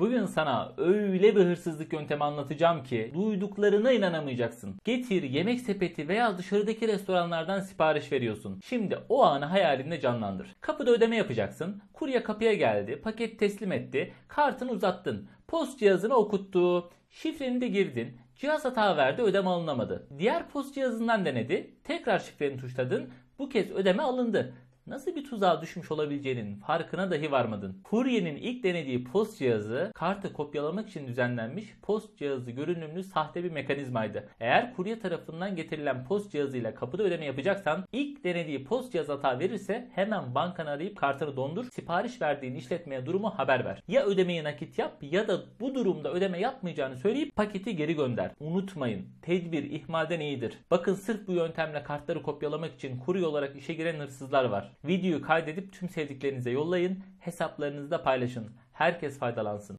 Bugün sana öyle bir hırsızlık yöntemi anlatacağım ki duyduklarına inanamayacaksın. Getir yemek sepeti veya dışarıdaki restoranlardan sipariş veriyorsun. Şimdi o anı hayalinde canlandır. Kapıda ödeme yapacaksın. Kurye kapıya geldi, paket teslim etti, kartını uzattın. Post cihazını okuttu, şifreni de girdin. Cihaz hata verdi, ödeme alınamadı. Diğer post cihazından denedi, tekrar şifreni tuşladın, bu kez ödeme alındı. Nasıl bir tuzağa düşmüş olabileceğinin farkına dahi varmadın. Kuryenin ilk denediği post cihazı kartı kopyalamak için düzenlenmiş post cihazı görünümlü sahte bir mekanizmaydı. Eğer kurye tarafından getirilen post cihazıyla kapıda ödeme yapacaksan ilk denediği post cihaz hata verirse hemen bankanı arayıp kartını dondur. Sipariş verdiğin işletmeye durumu haber ver. Ya ödemeyi nakit yap ya da bu durumda ödeme yapmayacağını söyleyip paketi geri gönder. Unutmayın tedbir ihmalden iyidir. Bakın sırf bu yöntemle kartları kopyalamak için kurye olarak işe giren hırsızlar var. Videoyu kaydedip tüm sevdiklerinize yollayın, hesaplarınızda paylaşın. Herkes faydalansın.